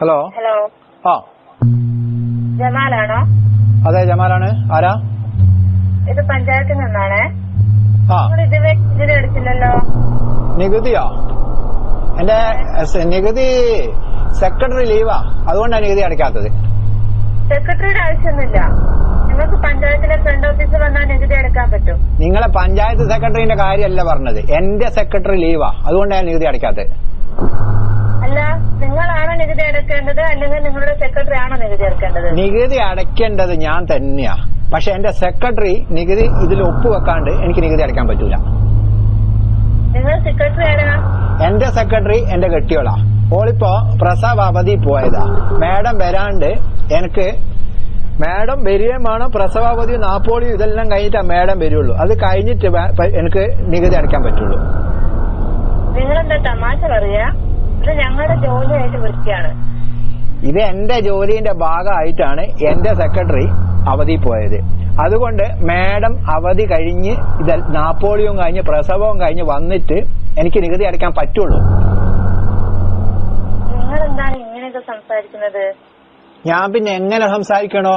Hello hello ആ. ജമാലാണോ? അതെ ജമാലാണ്. ആരാ? ഇത് പഞ്ചായത്തിൽ നിന്നാണേ. ആ. ഇതുവരെ എടുത്തില്ലല്ലോ? നികുതിയോ? എന്റെ നികുതി സെക്രട്ടറി ലീവാ. അതുകൊണ്ടാണ് നികുതി അടയ്ക്കാത്തത്. സെക്രട്ടറിയുടെ ആവശ്യമൊന്നുമില്ല. നിങ്ങൾക്ക് പഞ്ചായത്തിലെ ഫ്രണ്ട് ഓഫീസിൽ വന്നാൽ നികുതി അടക്കാൻ പറ്റും. നിങ്ങളെ പഞ്ചായത്ത് സെക്രട്ടറിന്റെ കാര്യമല്ല പറഞ്ഞത്. എന്റെ സെക്രട്ടറി ലീവാ. അതുകൊണ്ടാണ് നികുതി അടയ്ക്കാത്തത്. അല്ല നിങ്ങളാണോ നികുതി എടുക്കേണ്ടത് അല്ലെങ്കിൽ നിങ്ങളുടെ സെക്രട്ടറി ആണോ നികുതി അടക്കേണ്ടത് നികുതി അടയ്ക്കേണ്ടത് ഞാൻ തന്നെയാ. പക്ഷെ എന്റെ സെക്രട്ടറി നികുതി ഇതിൽ ഒപ്പുവെക്കാണ്ട് എനിക്ക് നികുതി അടയ്ക്കാൻ പറ്റൂല. നിങ്ങൾ സെക്രട്ടറി ആരാ? എന്റെ സെക്രട്ടറി എന്റെ കെട്ടിയോളാ. ഓളിപ്പോ പ്രസവ അവധി പോയതാ. മാഡം വരാണ്ട് എനിക്ക് മാഡം വരികയും വേണം പ്രസവാവധി നാപ്പോളിയും ഇതെല്ലാം കഴിഞ്ഞിട്ട് മാഡം വരുള്ളൂ. അത് കഴിഞ്ഞിട്ട് എനിക്ക് നികുതി അടയ്ക്കാൻ പറ്റുള്ളൂ. നിങ്ങളെന്താ തമാശ പറയാ? ഇത് ഞങ്ങളുടെ ജോലിയായിട്ട് വൃത്തിയാണ്. ഇത് എന്റെ ജോലിന്റെ ഭാഗമായിട്ടാണ് എന്റെ സെക്രട്ടറി അവധി പോയത്. അതുകൊണ്ട് മാഡം അവധി കഴിഞ്ഞ് ഇത് നാപ്പോളിയും കഴിഞ്ഞ് പ്രസവവും കഴിഞ്ഞ് വന്നിട്ട് എനിക്ക് നികുതി അടയ്ക്കാൻ പറ്റുള്ളൂ. നിങ്ങൾ എന്താണ് ഇങ്ങനെയൊക്കെ സംസാരിക്കുന്നത്? ഞാൻ പിന്നെ എങ്ങനെ സംസാരിക്കണോ?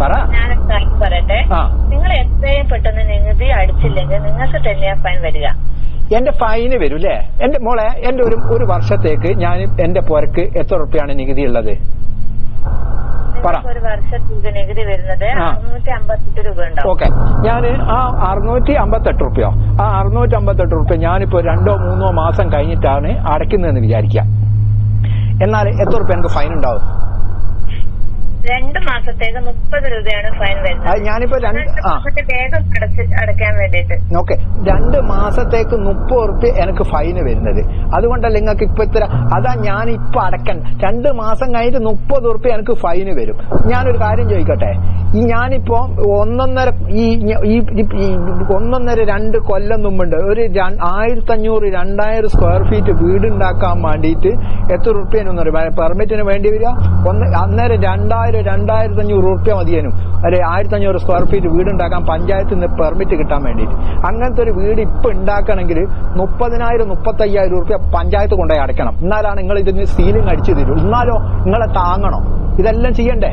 പറ. പറയട്ടെ. നിങ്ങൾ എത്രയും പെട്ടെന്ന് നികുതി അടിച്ചില്ലെങ്കിൽ നിങ്ങൾക്ക് തന്നെയാ ഫൈൻ വരിക. എന്റെ ഫൈന് വരും അല്ലേ എന്റെ മോളെ എന്റെ ഒരു ഒരു വർഷത്തേക്ക് ഞാൻ എന്റെ പുരക്ക് എത്ര ഉറുപ്പ്യാണ് നികുതി ഉള്ളത്? ഒരു വർഷത്തേക്ക് നികുതി വരുന്നത്. അറുന്നൂറ്റി അമ്പത്തെട്ട് രൂപ ഉണ്ടാവും ഓക്കെ. ഞാൻ ആ അറുന്നൂറ്റി അമ്പത്തെട്ട് റുപ്യോ? ആ അറുന്നൂറ്റി അമ്പത്തെട്ട് റുപ്യ ഞാനിപ്പോ രണ്ടോ മൂന്നോ മാസം കഴിഞ്ഞിട്ടാണ് അടയ്ക്കുന്നതെന്ന് വിചാരിക്കാം. എന്നാൽ എത്ര റുപ്യ എനിക്ക് ഫൈൻ ഉണ്ടാവും? രണ്ട് മാസത്തേക്ക് മുപ്പത് രൂപയാണ് ഫൈൻ വരുന്നത്. ഞാനിപ്പോ രണ്ട് വേഗം അടക്കാൻ വേണ്ടിയിട്ട്. ഓക്കെ. രണ്ട് മാസത്തേക്ക് മുപ്പത് റുപ്യ എനിക്ക് ഫൈന് വരുന്നത്. അതുകൊണ്ടല്ല നിങ്ങൾക്ക് ഇപ്പൊ ഇത്ര അതാ ഞാൻ ഇപ്പൊ അടക്കണ്ട രണ്ട് മാസം കഴിഞ്ഞിട്ട് മുപ്പത് റുപ്യ എനിക്ക് ഫൈന് വരും. ഞാനൊരു കാര്യം ചോദിക്കട്ടെ? ഈ ഞാനിപ്പോ ഒന്നൊന്നര ഈ ഒന്നൊന്നര രണ്ട് കൊല്ലം മുമ്പുണ്ട്. ഒരു ആയിരത്തി അഞ്ഞൂറ് രണ്ടായിരം സ്ക്വയർ ഫീറ്റ് വീടുണ്ടാക്കാൻ വേണ്ടിയിട്ട് എത്ര അറിയാം പെർമിറ്റിന് വേണ്ടി വരിക. ഒന്ന് അന്നേരം രണ്ടായിരം രണ്ടായിരത്തി അഞ്ഞൂറ് റുപ്യ മതിയേനും. അല്ലെ ആയിരത്തി അഞ്ഞൂറ് സ്ക്വയർ ഫീറ്റ് വീടുണ്ടാക്കാൻ പഞ്ചായത്തിൽ നിന്ന് പെർമിറ്റ് കിട്ടാൻ വേണ്ടിയിട്ട്. അങ്ങനത്തെ ഒരു വീട് ഇപ്പൊ ഉണ്ടാക്കണമെങ്കിൽ മുപ്പതിനായിരം മുപ്പത്തയ്യായിരം റുപ്യ പഞ്ചായത്ത് കൊണ്ടുപോയി അടയ്ക്കണം. എന്നാലാണ് നിങ്ങൾ ഇതിന് സീലിംഗ് അടിച്ചു തരൂ. എന്നാലോ നിങ്ങളെ താങ്ങണോ? ഇതെല്ലാം ചെയ്യണ്ടേ?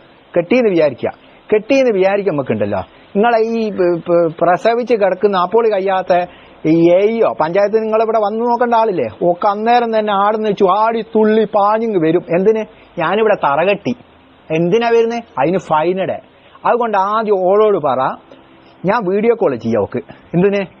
കെട്ടിന്ന് വിചാരിക്കുക. കെട്ടിന്ന് വിചാരിക്കുമ്പോക്കുണ്ടല്ലോ നിങ്ങളെ ഈ പ്രസവിച്ച് കിടക്കുന്ന നാപ്പോളി കഴിയാത്ത ഈ എയ്യോ പഞ്ചായത്ത് നിങ്ങളിവിടെ വന്നു നോക്കേണ്ട ആളില്ലേ? ഒക്കെ അന്നേരം തന്നെ ആടുന്ന് ചുവാടി തുള്ളി പാഞ്ഞിങ് വരും. എന്തിന്? ഞാനിവിടെ തറകെട്ടി. എന്തിനാ വരുന്നത് അതിന് ഫൈനടെ അതുകൊണ്ട് ആദ്യം ഓളോട് പറ. ഞാൻ വീഡിയോ കോൾ ചെയ്യാം ഓക്ക്. എന്തിന്?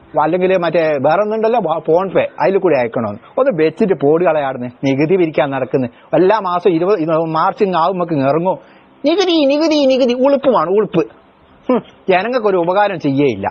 അല്ലെങ്കിൽ മറ്റേ വേറെ ഒന്നുണ്ടല്ലോ ഫോൺ പേ അതിൽ കൂടി അയക്കണമെന്ന് ഒന്ന് വെച്ചിട്ട് പോടി കളയാടുന്നു നികുതി പിരിക്കാൻ നടക്കുന്നു. എല്ലാ മാസം ഇരുപത് മാർച്ച് ആവും നമുക്ക് ഇറങ്ങും. നികുതി നികുതി നികുതി. ഉളുപ്പുമാണ് ഉളുപ്പ്. ഹും, ജനങ്ങൾക്ക് ഒരു ഉപകാരം ചെയ്യേയില്ല.